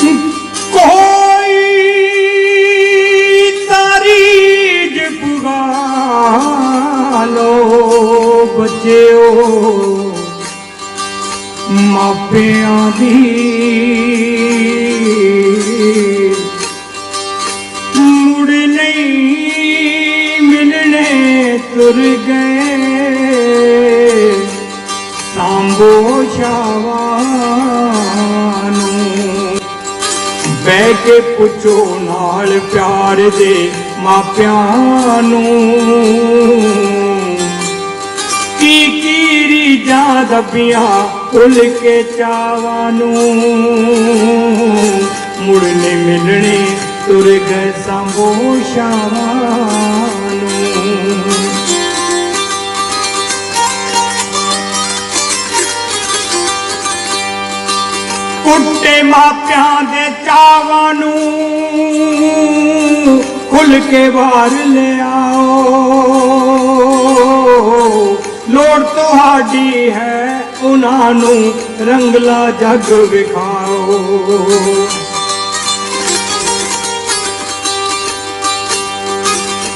ਕੋਈ ਤਾਰੀਜ ਪੁਗਾ ਲੋ ਬੱਚਿਓ ਮਾਪਿਆਂ ਦੀ ਮੁੜ ਨਹੀਂ ਮਿਲਣੇ ਤੁਰ ਗਏ। ਸਾਂਭੋ ਸ਼ਾਵਾਂ ਬਹਿ ਕੇ ਪੁੱਛੋ ਨਾਲ ਪਿਆਰ ਦੇ ਮਾਪਿਆਂ ਨੂੰ। ਕੀ ਕੀ ਰੀਜਾਂ ਦੱਬੀਆਂ ਭੁੱਲ ਕੇ ਚਾਵਾਂ ਨੂੰ। ਮੁੜ ਨਹੀਂ ਮਿਲਣੇ ਤੁਰ ਗਏ ਸੰਭੋ ਸ਼ਾਵਾਂ ਨੂੰ। ਕੁੱਟੇ ਮਾਪਿਆਂ ਦੇ ਚਾਵਾਂ ਨੂੰ ਖੁੱਲ ਕੇ ਬਾਹਰ ਲਿਆਓ। ਲੋੜ ਤੁਹਾਡੀ ਹੈ, ਉਹਨਾਂ ਨੂੰ ਰੰਗਲਾ ਜੱਗ ਵਿਖਾਓ।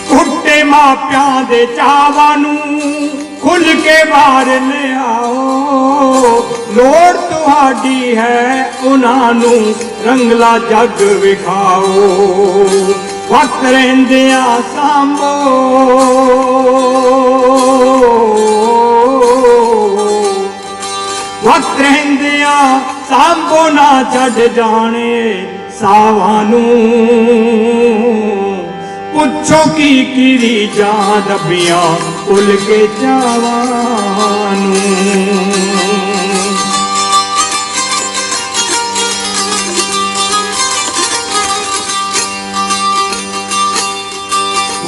ਕੁੱਟੇ ਮਾਪਿਆਂ ਦੇ ਚਾਵਾਂ ਨੂੰ ਖੁੱਲ ਕੇ ਬਾਹਰ ਲਿਆਓ। ਲੋੜ ਤੁਹਾਡੀ ਹੈ, ਉਹਨਾਂ ਨੂੰ ਰੰਗਲਾ ਜੱਗ ਵਿਖਾਓ। ਵਕਤ ਰਹਿੰਦਿਆਂ ਸਾਂਭੋ। ਵਕਤ ਰਹਿੰਦਿਆਂ ਸਾਂਭੋ ਨਾ ਛੱਡ ਜਾਣੇ ਸਾਵਾਂ ਨੂੰ। ਪੁੱਛੋ ਕੀ ਕੀਰੀ ਜਾਂ ਦੱਬੀਆਂ ਭੁੱਲ ਕੇ ਜਾਵਾਂ।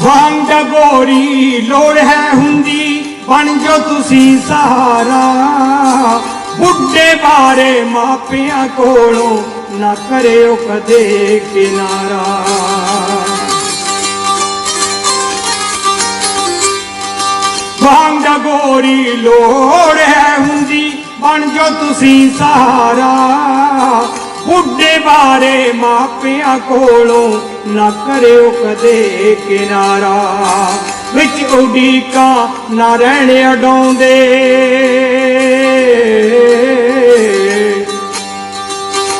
ਵਾਂਗ ਗੋਰੀ ਲੋੜ ਹੈ ਹੁੰਦੀ, ਬਣ ਜੋ ਤੁਸੀਂ ਸਹਾਰਾ। ਬੁੱਢੇ ਬਾਰੇ ਮਾਪਿਆਂ ਕੋਲੋਂ ਨਾ ਕਰਿਓ ਕਦੇ ਕਿਨਾਰਾ। ਵਾਂਗ ਗੋਰੀ ਲੋੜ ਹੈ ਹੁੰਦੀ, ਬਣ ਜੋ ਤੁਸੀਂ ਸਹਾਰਾ। ਬੁੱਢੇ ਬਾਰੇ ਮਾਪਿਆਂ ਕੋਲੋਂ ਨਾ ਕਰਿਓ ਕਦੇ ਕਿਨਾਰਾ। ਵਿੱਚ ਉਡੀਕਾ ਨਾ ਰਹਿਣ ਅਡਾਉਂਦੇ।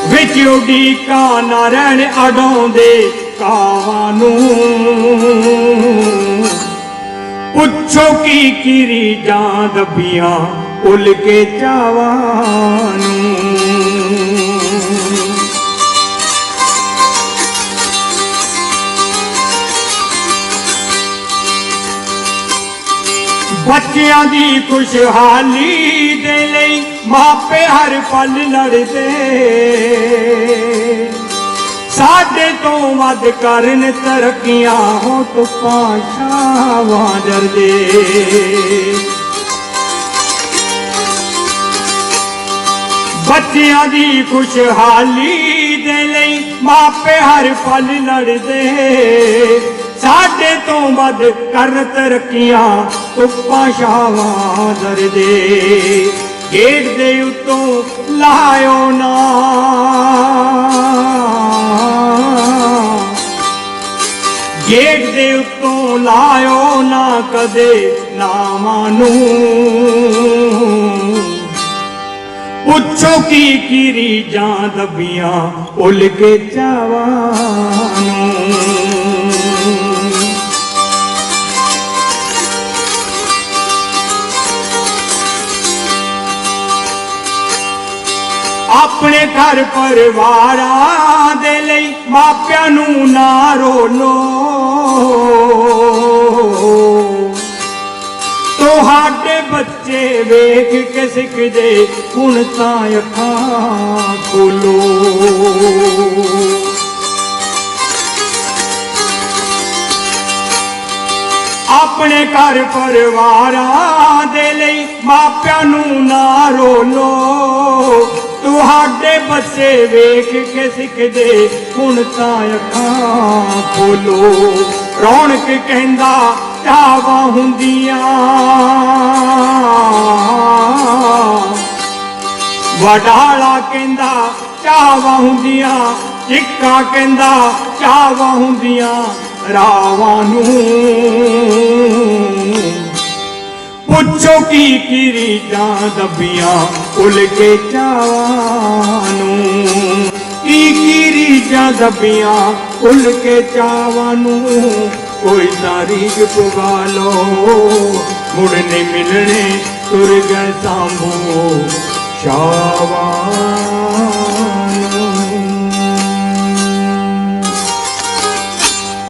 ਵਿੱਚ ਉਡੀਕਾ ਨਾ ਰਹਿਣ ਅਡਾਉਂਦੇ ਕਾਵਾਂ ਨੂੰ। ਪੁੱਛੋ ਕੀ ਕਿਰੀ ਜਾਂ ਦੱਬੀਆਂ ਉਲ ਕੇ ਚਾਵਾ। ਬੱਚਿਆਂ ਦੀ ਖੁਸ਼ਹਾਲੀ ਦੇ ਲਈ ਮਾਪੇ ਹਰ ਪਲ ਲੜਦੇ। ਸਾਡੇ ਤੋਂ ਵੱਧ ਕਰਨ ਤਰੱਕੀਆਂ ਹੋ ਤੁਪਾਂ ਛਾਵਾਂ ਡਰਦੇ ਬੱਚਿਆਂ ਦੀ ਖੁਸ਼ਹਾਲੀ ਦੇ ਲਈ ਮਾਪੇ ਹਰ ਪਲ ਲੜਦੇ। ਸਾਡੇ ਤੋਂ ਵੱਧ ਕਰ ਤਰੱਕੀਆਂ ਤੁਪਾਂ ਛਾਵਾਂ ਡਰਦੇ ਗੇਟ ਦੇ ਉੱਤੋਂ ਲਾਇਓ ਨਾ। ਗੇਟ ਦੇ ਉੱਤੋਂ ਲਾਇਓ ਨਾ ਕਦੇ ਨਾਵਾਂ ਨੂੰ। ਪੁੱਛੋ ਕੀ ਕੀਰੀ ਜਾਂ ਦੱਬੀਆਂ ਉਲ ਕੇ ਚਾਵਾਂ ਨੂੰ। ਆਪਣੇ ਘਰ ਪਰਿਵਾਰਾਂ ਦੇ ਲਈ ਮਾਪਿਆਂ ਨੂੰ ਨਾ ਰੋਲੋ। ਤੁਹਾਡੇ ਬੱਚੇ ਵੇਖ ਕੇ ਸਿੱਖਦੇ, ਹੁਣ ਤਾਂ ਅੱਖਾਂ ਖੋਲੋ। ਆਪਣੇ ਘਰ ਪਰਿਵਾਰਾਂ ਦੇ ਲਈ ਮਾਪਿਆਂ ਨੂੰ ਨਾ ਰੋਲੋ। ਤੁਹਾਡੇ ਵੇਖ ਕੇ ਸਿੱਖਦੇ, ਹੁਣ ਤਾਂ ਅੱਖਾਂ ਖੋਲੋ। ਰੌਣਕ ਕਹਿੰਦਾ ਚਾਵਾਂ ਹੁੰਦੀਆਂ। ਵਡਾਲਾ ਕਹਿੰਦਾ ਚਾਹਾਂ ਹੁੰਦੀਆਂ। ਇੱਕਾ ਕਹਿੰਦਾ ਚਾਹਾਂ ਹੁੰਦੀਆਂ। ਰਾਵਾਂ ਨੂੰ ਪੁੱਛੋ ਕੀ ਕੀ ਰੀਤਾਂ ਦੱਬੀਆਂ ਉਲ ਕੇ ਚਾਵਾਂ ਨੂੰ। ਕੀ ਕੀ ਰੀਤਾਂ ਦੱਬੀਆਂ ਉਲ ਕੇ ਚਾਵਾਂ ਨੂੰ। ਕੋਈ ਤਾਰੀਖ ਪੁਗਾ ਲੋ ਮੁੜ ਨਹੀਂ ਮਿਲਣੇ, ਤੁਰ ਗਏ ਸਾਂਭੋ। ਸ਼ਾਵਾਂ